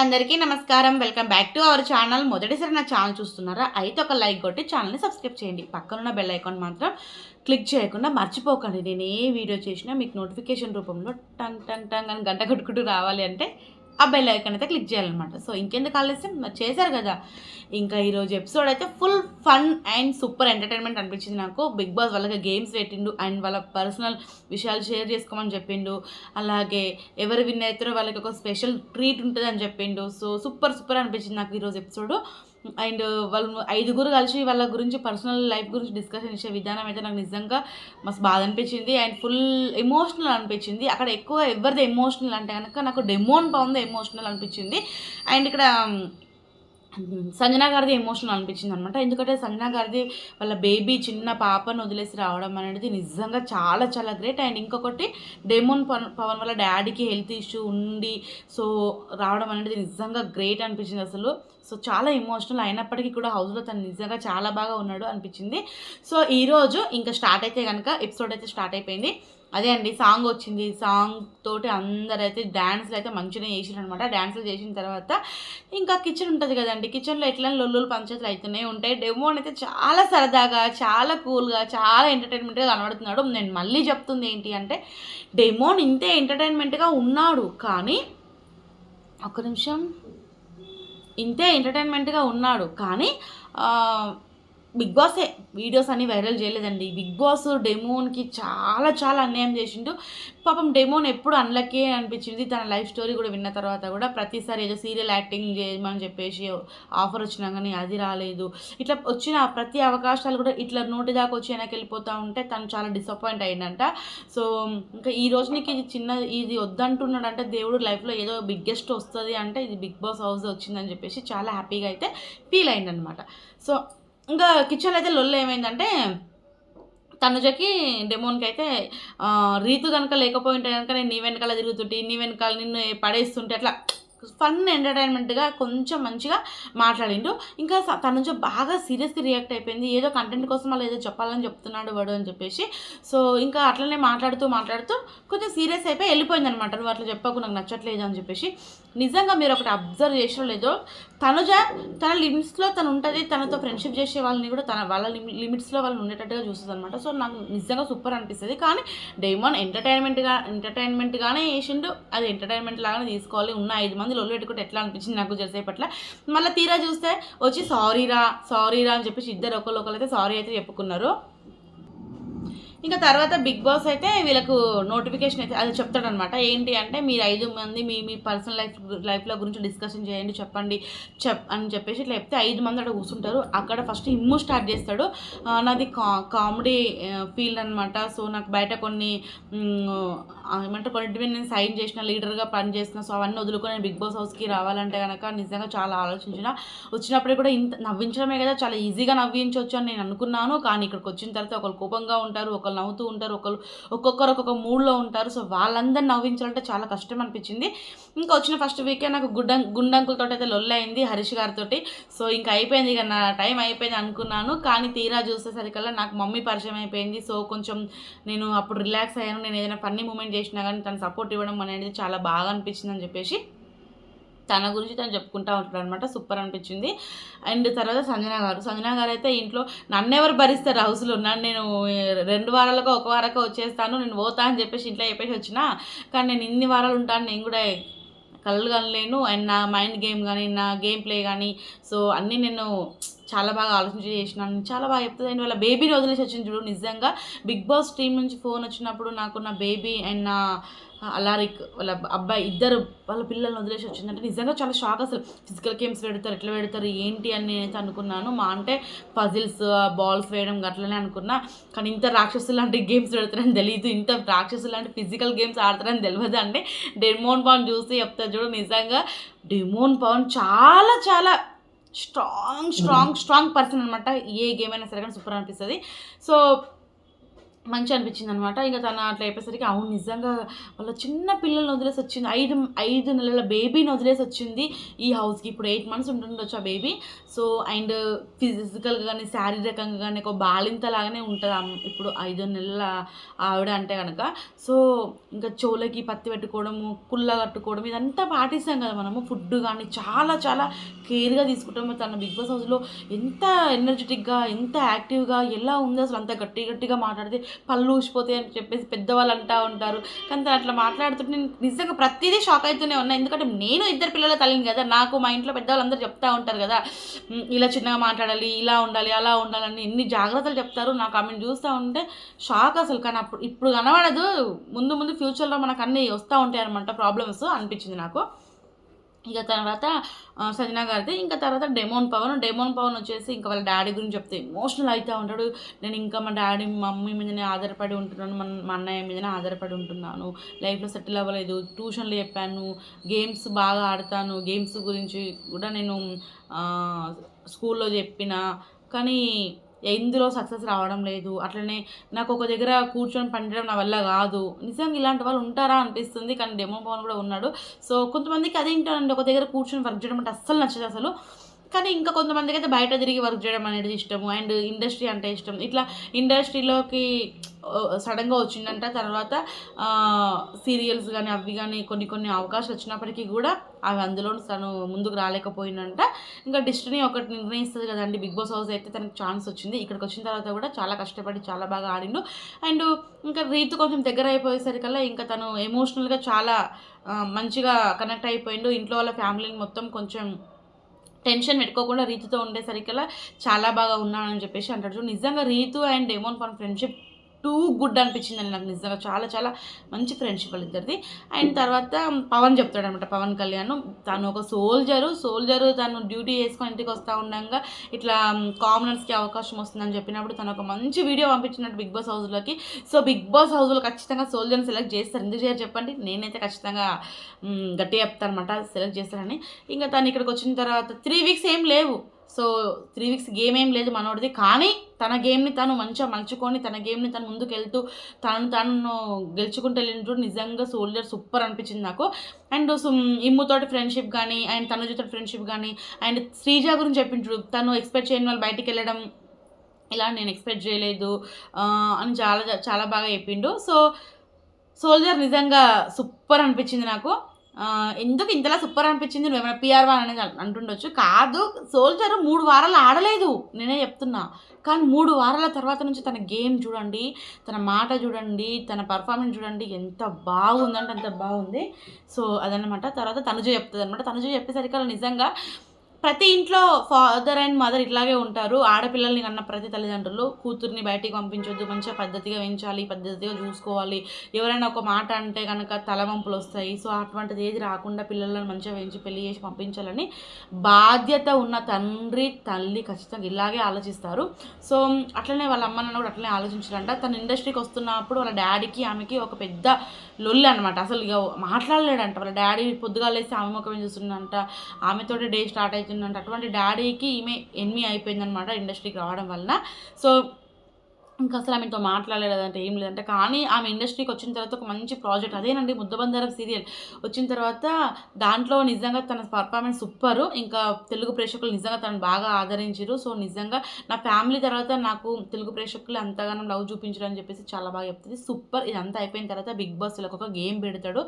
అందరికీ నమస్కారం. Welcome back to our channel. మొదటిసారి నా ఛానల్ చూస్తున్నారా? అయితే ఒక లైక్ కొట్టి ఛానల్ని సబ్స్క్రైబ్ చేయండి. పక్కనున్న బెల్ ఐకాన్ మాత్రం క్లిక్ చేయకుండా మర్చిపోకండి. నేను ఏ వీడియో చేసినా మీకు నోటిఫికేషన్ రూపంలో టంగ్ టంగ్ టంగ్ అని గంట కొట్టుకుంటూ రావాలి అంటే ఆ బెల్ ఐకాన్ అయితే క్లిక్ చేయాలన్నమాట. సో ఇంకెందుకు ఆలస్యం? మరి చేశారు కదా. ఇంకా ఈరోజు ఎపిసోడ్ అయితే full fun and super entertainment అనిపించింది నాకు. బిగ్ బాస్ వాళ్ళకి గేమ్స్ పెట్టిండు అండ్ వాళ్ళ పర్సనల్ విషయాలు షేర్ చేసుకోమని చెప్పిండు. అలాగే ఎవరు విన్ అవుతారో వాళ్ళకి ఒక స్పెషల్ ట్రీట్ ఉంటుంది అని చెప్పిండు. సో సూపర్ సూపర్ అనిపించింది నాకు ఈరోజు ఎపిసోడ్ అండ్ వాళ్ళు ఐదుగురు కలిసి వాళ్ళ గురించి పర్సనల్ లైఫ్ గురించి డిస్కషన్ చేసే విధానం అయితే నాకు నిజంగా మస్తు బాధ అనిపించింది. అండ్ ఫుల్ ఎమోషనల్ అనిపించింది. అక్కడ ఎక్కువ ఎవరిది ఎమోషనల్ అంటే కనుక నాకు డెమోన్ బాగుంది ఎమోషనల్ అనిపించింది. అండ్ ఇక్కడ సంజనా గారిది ఎమోషనల్ అనిపించింది అనమాట ఎందుకంటే సంజనా గారిది వాళ్ళ బేబీ చిన్న పాపను వదిలేసి రావడం అనేది నిజంగా చాలా చాలా గ్రేట్. అండ్ ఇంకొకటి డెమోన్ పవన్ పవన్ డాడీకి హెల్త్ ఇష్యూ ఉండి సో రావడం అనేది నిజంగా గ్రేట్ అనిపించింది అసలు. సో చాలా ఎమోషనల్ అయినప్పటికీ కూడా హౌస్లో తను నిజంగా చాలా బాగా ఉన్నాడు అనిపించింది. సో ఈరోజు ఇంకా స్టార్ట్ అయితే కనుక ఎపిసోడ్ అయితే స్టార్ట్ అయిపోయింది. అదే అండి సాంగ్ వచ్చింది. సాంగ్ తోటి అందరైతే డ్యాన్స్లు అయితే మంచిగా చేసిరు అనమాట డ్యాన్సులు చేసిన తర్వాత ఇంకా కిచెన్ ఉంటుంది కదండి. కిచెన్లో ఎట్లా లొల్లులు పంచాయతీలు అవుతూనే ఉంటాయి. డెమోన్ అయితే చాలా సరదాగా చాలా కూల్గా చాలా ఎంటర్టైన్మెంట్గా కనబడుతున్నాడు. నేను మళ్ళీ చెప్తుంది ఏంటి అంటే డెమోన్ ఇంతే ఎంటర్టైన్మెంట్గా ఉన్నాడు. కానీ ఒక నిమిషం. ఇంతే ఎంటర్టైన్మెంట్గా ఉన్నాడు. కానీ బిగ్ బాసే వీడియోస్ అన్నీ వైరల్ చేయలేదండి. బిగ్ బాస్ డెమోన్కి చాలా చాలా అన్యాయం చేసిండు. పాపం డెమోన్ ఎప్పుడు అన్లకే అనిపించింది. తన లైఫ్ స్టోరీ కూడా విన్న తర్వాత కూడా ప్రతిసారి ఏదో సీరియల్ యాక్టింగ్ చేయమని చెప్పేసి ఆఫర్ వచ్చినా కానీ అది రాలేదు. ఇట్లా వచ్చిన ప్రతి అవకాశాలు కూడా ఇట్లా నోటి దాకా వచ్చి వెనక్కి వెళ్ళిపోతూ ఉంటే తను చాలా డిసప్పాయింట్ అయిందంట. సో ఇంకా ఈ రోజు నీకు ఇది చిన్న ఇది వద్దంటున్నాడు అంటే దేవుడు లైఫ్లో ఏదో బిగ్గెస్ట్ వస్తుంది అంటే ఇది బిగ్ బాస్ హౌస్ వచ్చిందని చెప్పేసి చాలా హ్యాపీగా అయితే ఫీల్ అయిందనమాట సో ఇంకా కిచెన్లో అయితే లొల్లు ఏమైందంటే తనుజకి డెమోన్కి అయితే రీతు కనుక లేకపోయింటే కనుక నేను నీ వెనకాల తిరుగుతుంటే నీ వెనకాల నిన్ను పడేస్తుంటే అట్లా ఫన్ ఎంటర్టైన్మెంట్గా కొంచెం మంచిగా మాట్లాడిండు. ఇంకా స- తన నుంచి బాగా సీరియస్గా రియాక్ట్ అయిపోయింది. ఏదో కంటెంట్ కోసం వాళ్ళు ఏదో చెప్పాలని చెప్తున్నాడు వాడు అని చెప్పేసి. సో ఇంకా అట్లనే మాట్లాడుతూ మాట్లాడుతూ కొంచెం సీరియస్ అయిపోయి వెళ్ళిపోయింది అనమాట నువ్వు అట్లా చెప్పకు నాకు నచ్చట్లేదు అని చెప్పేసి. నిజంగా మీరు ఒకటి అబ్జర్వ్ చేసినా లేదో తనుజ తన లిమిట్స్లో తను ఉంటుంది తనతో ఫ్రెండ్షిప్ చేసే వాళ్ళని కూడా తన వాళ్ళ లిమిట్స్లో వాళ్ళు ఉండేటట్టుగా చూస్తుంది అనమాట సో నాకు నిజంగా సూపర్ అనిపిస్తుంది. కానీ డైమండ్ ఎంటర్టైన్మెంట్గా ఎంటర్టైన్మెంట్గానే వేసిండు అది ఎంటర్టైన్మెంట్ లాగానే తీసుకోవాలి. ఉన్న ఐదు మంది లొల్లు పెట్టుకుంటే ఎట్లా అనిపించింది నాకు జరిసేపట్ల మళ్ళీ తీరా చూస్తే వచ్చి సారీరా సారీరా అని చెప్పేసి ఇద్దరు ఒకళ్ళు ఒకళ్ళు అయితే సారీ అయితే చెప్పుకున్నారు. ఇంకా తర్వాత బిగ్ బాస్ అయితే వీళ్ళకు నోటిఫికేషన్ అయితే అది చెప్తాడనమాట. ఏంటి అంటే మీరు ఐదు మంది మీ మీ పర్సనల్ లైఫ్ లైఫ్లో గురించి డిస్కషన్ చేయండి చెప్పండి చెప్ అని చెప్పేసి ఇట్లా చెప్తే ఐదు మంది అక్కడ కూర్చుంటారు. అక్కడ ఫస్ట్ ఇమ్ము స్టార్ట్ చేస్తాడు. నాది కా కామెడీ ఫీల్డ్ అనమాట. సో నాకు బయట కొన్ని ఏమంటారు కొన్నింటివి నేను సైన్ చేసిన లీడర్గా పనిచేసిన సో అవన్నీ వదులుకొని నేను బిగ్ బాస్ హౌస్కి రావాలంటే కనుక నిజంగా చాలా ఆలోచించిన. వచ్చినప్పుడు కూడా ఇంత నవ్వించడమే కదా చాలా ఈజీగా నవ్వించవచ్చు అని నేను అనుకున్నాను. కానీ ఇక్కడికి వచ్చిన తర్వాత ఒకరు కోపంగా ఉంటారు ఒకరు నవ్వుతూ ఉంటారు ఒకరు ఒక్కొక్కరు ఒక్కొక్క మూడ్లో ఉంటారు. సో వాళ్ళందరిని నవ్వించాలంటే చాలా కష్టం అనిపించింది ఇంకా వచ్చిన ఫస్ట్ వీకే నాకు గుడ్డ గుండంకులతో అయితే లొల్లి అయింది హరీష్ గారితో సో ఇంకా అయిపోయింది ఇక నా టైం అయిపోయింది అనుకున్నాను. కానీ తీరా చూసేసరికల్లా నాకు మమ్మీ పరిచయం అయిపోయింది. సో కొంచెం నేను అప్పుడు రిలాక్స్ అయ్యాను. నేను ఏదైనా ఫన్నీ మూమెంట్ చేసినా కానీ తను సపోర్ట్ ఇవ్వడం అనేది చాలా బాగా అనిపించింది అని చెప్పేసి. తన గురించి తను చెప్పుకుంటా ఉంటాడు అనమాట సూపర్ అనిపించింది. అండ్ తర్వాత సంజన గారు. సంజన గారు అయితే ఇంట్లో నన్ను ఎవరు భరిస్తారు హౌస్లో నన్ను నేను రెండు వారాలకు ఒక వారకో వచ్చేస్తాను నేను పోతా అని చెప్పేసి ఇంట్లో చెప్పేసి వచ్చిన. కానీ నేను ఇన్ని వారాలు ఉంటాను నేను కూడా కళ్ళు కనలేను. అండ్ నా మైండ్ గేమ్ కానీ నా గేమ్ ప్లే కానీ సో అన్నీ నేను చాలా బాగా ఆలోచించి చేసినాను చాలా బాగా చెప్తుంది అండ్ వాళ్ళ బేబీని వదిలేసి వచ్చింది చూడు నిజంగా బిగ్ బాస్ టీం నుంచి ఫోన్ వచ్చినప్పుడు నాకు నా బేబీ అండ్ నా అలారిక్ వాళ్ళ అబ్బాయి ఇద్దరు వాళ్ళ పిల్లల్ని వదిలేసి వచ్చిందంటే నిజంగా చాలా షాక్ అసలు. ఫిజికల్ గేమ్స్ పెడతారు ఎట్లా పెడతారు ఏంటి అని నేనైతే అనుకున్నాను. మా అంటే పజిల్స్ బాల్స్ వేయడం అట్లనే అనుకున్నా. కానీ ఇంత రాక్షసులు లాంటి గేమ్స్ పెడతారని తెలియదు ఇంత రాక్షసులు లాంటి ఫిజికల్ గేమ్స్ ఆడతారని తెలియదు అంటే డెమోన్ పవన్ చూసి చెప్తారు చూడు నిజంగా డెమోన్ పవన్ చాలా చాలా స్ట్రాంగ్ స్ట్రాంగ్ స్ట్రాంగ్ పర్సన్ అనమాట ఏ గేమ్ అయినా సరే కానీ సూపర్ అనిపిస్తుంది. సో మంచి అనిపించింది అనమాట ఇక తన అట్లా అయిపోయేసరికి అవును నిజంగా వాళ్ళ చిన్న పిల్లల్ని వదిలేసి వచ్చింది. ఐదు ఐదు నెలల బేబీని వదిలేసి వచ్చింది ఈ హౌస్కి. ఇప్పుడు ఎయిట్ మంత్స్ ఉంటుండొచ్చు ఆ బేబీ సో అండ్ ఫిజికల్గా కానీ శారీరకంగా కానీ ఒక బాలింత లాగానే ఉంటుంది ఇప్పుడు ఐదు నెలల ఆవిడ అంటే కనుక సో ఇంకా చెవులకి పత్తి పెట్టుకోవడము కుల్ల కట్టుకోవడం ఇదంతా పాటిస్తాం కదా మనము. ఫుడ్ కానీ చాలా చాలా కేర్గా తీసుకుంటాము తన బిగ్ బాస్ హౌస్లో ఎంత ఎనర్జెటిక్గా ఎంత యాక్టివ్గా ఎలా ఉంది అసలు అంత గట్టి గట్టిగా మాట్లాడితే పళ్ళు ఊసిపోతాయి అని చెప్పేసి పెద్దవాళ్ళు అంటూ ఉంటారు. కానీ అట్లా మాట్లాడుతుంటే నేను నిజంగా ప్రతిదీ షాక్ అవుతూనే ఉన్నా. ఎందుకంటే నేను ఇద్దరు పిల్లల తల్లిని కదా నాకు మా ఇంట్లో పెద్దవాళ్ళు అందరూ చెప్తా ఉంటారు కదా ఇలా చిన్నగా మాట్లాడాలి ఇలా ఉండాలి అలా ఉండాలని ఎన్ని జాగ్రత్తలు చెప్తారు నాకు ఆమెను చూస్తూ ఉంటే షాక్ అసలు. కానీ అప్పుడు ఇప్పుడు కనబడదు. ముందు ముందు ఫ్యూచర్లో మనకు అన్నీ వస్తూ ఉంటాయి అనమాట ప్రాబ్లమ్స్ అనిపించింది నాకు. ఇక తర్వాత సజన సజనా గారిది. ఇంకా తర్వాత డెమోన్ పవన్. డెమోన్ పవన్ వచ్చేసి ఇంకా వాళ్ళ డాడీ గురించి చెప్తే ఎమోషనల్ అవుతూ ఉంటాడు. నేను ఇంకా మా డాడీ మా మమ్మీ మీదనే ఆధారపడి ఉంటున్నాను. మన మా అన్నయ్య మీదనే ఆధారపడి ఉంటున్నాను. లైఫ్లో సెటిల్ అవ్వలేదు. ట్యూషన్లు చెప్పాను. గేమ్స్ బాగా ఆడతాను. గేమ్స్ గురించి కూడా నేను స్కూల్లో చెప్పిన. కానీ ఎందులో సక్సెస్ రావడం లేదు. అట్లనే నాకు ఒక దగ్గర కూర్చొని పండడం నా వల్ల కాదు. నిజంగా ఇలాంటి వాళ్ళు ఉంటారా అనిపిస్తుంది. కానీ డెమో పవన్ కూడా ఉన్నాడు. సో కొంతమందికి అదే ఒక దగ్గర కూర్చొని వర్క్ చేయడం అంటే అస్సలు నచ్చదు అసలు. కానీ ఇంకా కొంతమందికి అయితే బయట తిరిగి వర్క్ చేయడం అనేది ఇష్టము. అండ్ ఇండస్ట్రీ అంటే ఇష్టం. ఇట్లా ఇండస్ట్రీలోకి సడన్గా వచ్చిందంట తర్వాత సీరియల్స్ కానీ అవి కానీ కొన్ని కొన్ని అవకాశాలు వచ్చినప్పటికీ కూడా అవి అందులో తను ముందుకు రాలేకపోయిందంట. ఇంకా డిస్ట్రీని ఒకటి నిర్ణయిస్తుంది కదండి. బిగ్ బాస్ హౌస్ అయితే తనకు ఛాన్స్ వచ్చింది. ఇక్కడికి వచ్చిన తర్వాత కూడా చాలా కష్టపడి చాలా బాగా ఆడిండు. అండ్ ఇంకా రీతు కొంచెం దగ్గర అయిపోయేసరికల్లా ఇంకా తను ఎమోషనల్గా చాలా మంచిగా కనెక్ట్ అయిపోయిండు. ఇంట్లో వాళ్ళ ఫ్యామిలీని మొత్తం కొంచెం టెన్షన్ పెట్టుకోకుండా రీతుతో ఉండేసరికల్లా చాలా బాగా ఉన్నానని చెప్పేసి అంటాడు. నిజంగా రీతు అండ్ డెమోన్ పన్ ఫ్రెండ్షిప్ టూ గుడ్ అనిపించింది నాకు నిజంగా. చాలా చాలా మంచి ఫ్రెండ్షిప్ వాళ్ళిద్దరిది అండ్ తర్వాత పవన్ చెప్తాడు అనమాట పవన్ కళ్యాణ్ తను ఒక సోల్జరు సోల్జరు తను డ్యూటీ చేసుకొని ఇంటికి వస్తూ ఉండగా ఇట్లా కామనర్స్కి అవకాశం వస్తుందని చెప్పినప్పుడు తను ఒక మంచి వీడియో పంపించినట్టు బిగ్ బాస్ హౌస్లోకి. సో బిగ్ బాస్ హౌస్లో ఖచ్చితంగా సోల్జర్ని సెలెక్ట్ చేస్తారు. ఎందుకు చేయరు చెప్పండి? నేనైతే ఖచ్చితంగా గట్టిగా చెప్తాను అనమాట సెలెక్ట్ చేస్తారని ఇంకా తను ఇక్కడికి వచ్చిన తర్వాత త్రీ వీక్స్ ఏం లేవు. సో త్రీ వీక్స్ గేమ్ ఏం లేదు మనోడిది. కానీ తన గేమ్ని తను మంచిగా మలుచుకొని తన గేమ్ని తను ముందుకు వెళ్తూ తను తను గెలుచుకుంటూ వెళ్ళినట్టు నిజంగా సోల్జర్ సూపర్ అనిపించింది నాకు. అండ్ ఇమ్ముతోటి ఫ్రెండ్షిప్ కానీ అండ్ తనుజతో ఫ్రెండ్షిప్ కానీ అండ్ శ్రీజ గురించి చెప్పిండ్రు తను ఎక్స్పెక్ట్ చేయని వాళ్ళు బయటికి వెళ్ళడం ఇలా నేను ఎక్స్పెక్ట్ చేయలేదు అని చాలా చాలా బాగా చెప్పిండు. సో సోల్జర్ నిజంగా సూపర్ అనిపించింది నాకు. ఎందుకు ఇంతలా సూపర్ అనిపించింది? నువ్వేమైనా పిఆర్ వన్ అనేది అంటుండొచ్చు. కాదు సోల్జర్ మూడు వారాలు ఆడలేదు. నేనే చెప్తున్నా. కానీ మూడు వారాల తర్వాత నుంచి తన గేమ్ చూడండి తన మాట చూడండి తన పర్ఫార్మెన్స్ చూడండి ఎంత బాగుందంటే అంత బాగుంది. సో అదనమాట తర్వాత తనుజ చెప్తుంది అనమాట తనుజ చెప్పేసరికి నిజంగా ప్రతి ఇంట్లో ఫాదర్ అండ్ మదర్ ఇట్లాగే ఉంటారు. ఆడపిల్లల్ని కన్న ప్రతి తల్లిదండ్రులు కూతుర్ని బయటికి పంపించొద్దు. మంచిగా పద్ధతిగా పెంచాలి పద్ధతిగా చూసుకోవాలి. ఎవరైనా ఒక మాట అంటే కనుక తలవంపులు వస్తాయి. సో అటువంటిది ఏది రాకుండా పిల్లలను మంచిగా పెంచి పెళ్ళి చేసి పంపించాలని బాధ్యత ఉన్న తండ్రి తల్లి ఖచ్చితంగా ఇలాగే ఆలోచిస్తారు. సో అట్లనే వాళ్ళ అమ్మ నాన్న కూడా అట్లనే ఆలోచించారంట. తన ఇండస్ట్రీకి వస్తున్నప్పుడు వాళ్ళ డాడీకి ఆమెకి ఒక పెద్ద లొల్లి అనమాట అసలు ఇక మాట్లాడలేడంట. వాళ్ళ డాడీ పొద్దుగాలేసి ఆమె ముఖం చూస్తుందంట ఆమెతోటి డే స్టార్ట్ అవుతుందంట. అటువంటి డాడీకి ఈమె ఎన్మి అయిపోయిందనమాట ఇండస్ట్రీకి రావడం వలన. సో ఇంకా అసలు ఆమెతో మాట్లాడలేదంటే ఏం లేదంటే. కానీ ఆమె ఇండస్ట్రీకి వచ్చిన తర్వాత ఒక మంచి ప్రాజెక్ట్ అదేనండి ముద్దబందారం సీరియల్ వచ్చిన తర్వాత దాంట్లో నిజంగా తన పర్ఫార్మెన్స్ సూపర్. ఇంకా తెలుగు ప్రేక్షకులు నిజంగా తను బాగా ఆదరించారు. సో నిజంగా నా ఫ్యామిలీ తర్వాత నాకు తెలుగు ప్రేక్షకులు అంతగానో లవ్ చూపించడం అని చెప్పేసి చాలా బాగా చెప్తుంది. సూపర్ ఇదంతా అయిపోయిన తర్వాత బిగ్ బాస్లో ఒక గేమ్ పెడతాడు.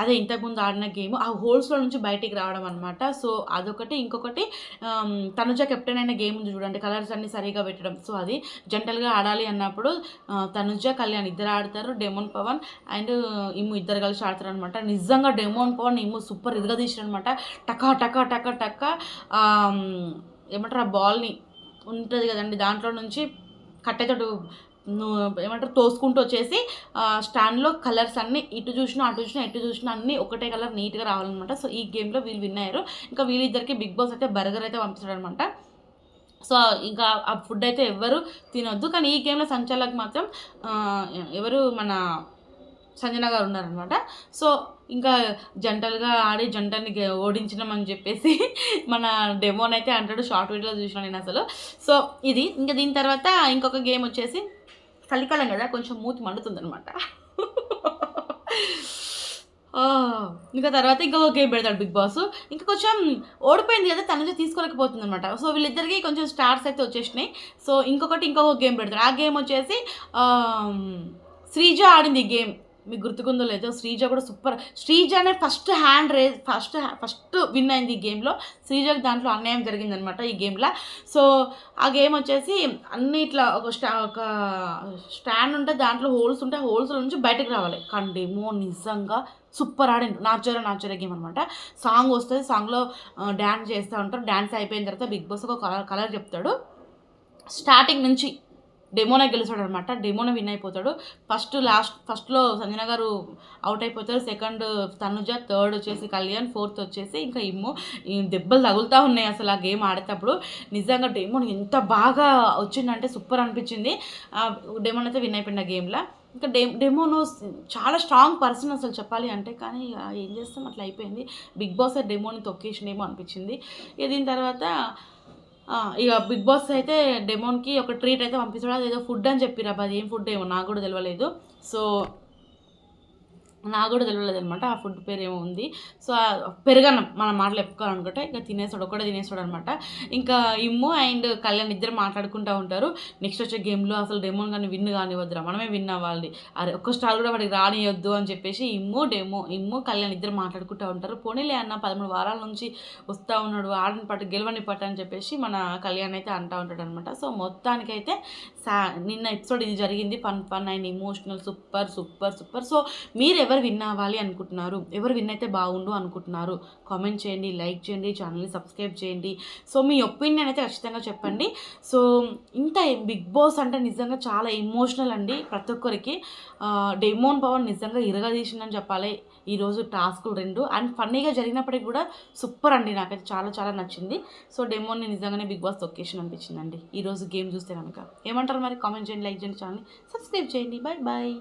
అదే ఇంతకుముందు ఆడిన గేమ్ ఆ హోల్స్లో నుంచి బయటికి రావడం అనమాట సో అదొకటి. ఇంకొకటి తనుజా తనుజ కెప్టెన్ అయిన గేమ్ ఉంది చూడండి. కలర్స్ అన్ని సరిగా పెట్టడం. సో అది జంటల్గా ఆడాలి అన్నప్పుడు తనుజా తనుజ కళ్యాణ్ ఇద్దరు ఆడతారు. డెమోన్ పవన్ అండ్ ఇమ్ము ఇద్దరు కలిసి ఆడతారు అనమాట నిజంగా డెమోన్ పవన్ ఇమ్ము సూపర్ ఇదిగా తీసిరనమాట టకా టకా టకా టకా ఏమంటారు ఆ బాల్ని ఉంటుంది కదండి. దాంట్లో నుంచి కట్టెతోటి ఏమంటారు తోసుకుంటూ వచ్చేసి స్టాండ్లో కలర్స్ అన్నీ ఇటు చూసినా అటు చూసినా ఎటు చూసినా అన్నీ ఒకటే కలర్ నీట్గా రావాలన్నమాట. సో ఈ గేమ్లో వీళ్ళు విన్ అయ్యారు. ఇంకా వీళ్ళిద్దరికి బిగ్ బాస్ అయితే బర్గర్ అయితే పంపిస్తాడు అనమాట సో ఇంకా ఆ ఫుడ్ అయితే ఎవరు తినొద్దు. కానీ ఈ గేమ్లో సంచాలకు మాత్రం ఎవరు మన సంజన గారు ఉన్నారనమాట సో ఇంకా జంటలుగా ఆడి జంటని గె- ఓడించినాం అని చెప్పేసి మన డెమోన్ అయితే అంటాడు షార్ట్ వీడియోలో చూసిన నేను అసలు. సో ఇది. ఇంకా దీని తర్వాత ఇంకొక గేమ్ వచ్చేసి చలికాలం కదా కొంచెం మూతి మండుతుందనమాట ఆ, ఇంకా తర్వాత ఇంకొక గేమ్ పెడతాడు బిగ్ బాస్. ఇంకా కొంచెం ఓడిపోయింది కదా తన నుంచి తీసుకోలేకపోతుంది అనమాట సో వీళ్ళిద్దరికి కొంచెం స్టార్స్ అయితే వచ్చేసినాయి. సో ఇంకొకటి ఇంకొక గేమ్ పెడతాడు. ఆ గేమ్ వచ్చేసి శ్రీజ ఆడింది ఈ గేమ్. మీకు గుర్తుకుందో లేదో శ్రీజ కూడా super. శ్రీజనే first hand raise first first win అయింది ఈ గేమ్లో శ్రీజకి దాంట్లో అన్యాయం జరిగిందనమాట ఈ గేమ్లో సో ఆ గేమ్ వచ్చేసి అన్ని ఇట్లా ఒక స్టా ఒక స్టాండ్ ఉంటే దాంట్లో హోల్స్ ఉంటే హోల్స్ నుంచి బయటకు రావాలి. కండేమో నిజంగా సూపర్ ఆడిండు నాచురా నాచురా గేమ్ అనమాట సాంగ్ వస్తుంది సాంగ్లో డ్యాన్స్ చేస్తూ ఉంటారు. డ్యాన్స్ అయిపోయిన తర్వాత బిగ్ బాస్ ఒక కలర్ కలర్ చెప్తాడు. స్టార్టింగ్ నుంచి డెమోనే గెలుస్తాడు అనమాట డెమోనే విన్ అయిపోతాడు. ఫస్ట్ లాస్ట్ ఫస్ట్లో సంజన గారు అవుట్ అయిపోతారు. సెకండ్ తనుజ థర్డ్ వచ్చేసి కళ్యాణ్ ఫోర్త్ వచ్చేసి ఇంకా ఇమ్ము. దెబ్బలు తగులుతూ ఉన్నాయి అసలు ఆ గేమ్ ఆడేటప్పుడు. నిజంగా డెమోన్ ఎంత బాగా వచ్చిందంటే సూపర్ అనిపించింది. డెమోన్ అయితే విన్ అయిపోయింది ఆ గేమ్లో. ఇంకా డె డెమోను చాలా స్ట్రాంగ్ పర్సన్ అసలు చెప్పాలి అంటే కానీ ఇక ఏం చేస్తాం? అట్లా అయిపోయింది. బిగ్ బాస్ డెమోని తొక్కేసిండేమో అనిపించింది. ఇక దీని తర్వాత ఇక బిగ్ బాస్ అయితే డెమోన్కి ఒక ట్రీట్ అయితే పంపిస్తాడు. అది ఏదో ఫుడ్ అని చెప్పిరు అబ్బా అది ఏం ఫుడ్ ఏమో నాకు కూడా తెలియలేదు సో నాకు కూడా తెలియలేదు అనమాట ఆ ఫుడ్ పేరు ఏమో ఉంది. సో పెరగన్నం మన మాటలు చెప్పుకోవాలనుకుంటే ఇంకా తినేస్తాడు ఒకటే తినేస్తాడు అనమాట ఇంకా ఇమ్ము అండ్ కళ్యాణ్ ఇద్దరు మాట్లాడుకుంటూ ఉంటారు. నెక్స్ట్ వచ్చే గేమ్లో అసలు డెమోన్ కానీ విన్ కానివ్వద్దురా మనమే విన్ అవ్వాలి. అరే ఒక్క స్టార్ కూడా వాడికి రానియొద్దు అని చెప్పేసి ఇమ్ము డెమో ఇమ్ము కళ్యాణ్ ఇద్దరు మాట్లాడుకుంటూ ఉంటారు. పోనీలే అన్న పదమూడు వారాల నుంచి వస్తూ ఉన్నాడు ఆడని పట్టు గెలవని పట్టు అని చెప్పేసి మన కళ్యాణ్ అయితే అంటూ ఉంటాడు అనమాట సో మొత్తానికైతే సా నిన్న ఎపిసోడ్ ఇది జరిగింది. Fun fun and emotional super super super. So మీరు ఎవరు విన్ అవ్వాలి అనుకుంటున్నారు? ఎవరు విన్ అయితే బాగుండు అనుకుంటున్నారు? కామెంట్ చేయండి లైక్ చేయండి ఛానల్ని సబ్స్క్రైబ్ చేయండి. సో మీ ఒపీనియన్ అయితే ఖచ్చితంగా చెప్పండి. సో ఇంత బిగ్ బాస్ అంటే నిజంగా చాలా ఎమోషనల్ అండి ప్రతి ఒక్కరికి. డెమోన్ పవన్ నిజంగా ఇరగదీసిందని చెప్పాలి. ఈరోజు టాస్కులు రెండు. అండ్ ఫన్నీగా జరిగినప్పటికీ కూడా సూపర్ అండి. నాకైతే చాలా చాలా నచ్చింది. సో డెమోన్ని నిజంగానే బిగ్ బాస్ లొకేషన్ అనిపించిందండి ఈరోజు గేమ్ చూస్తే కనుక ఏమంటారు? ఏమంటారు మరి కామెంట్ చేయండి లైక్ చేయండి ఛానల్ని సబ్స్క్రైబ్ చేయండి. Bye bye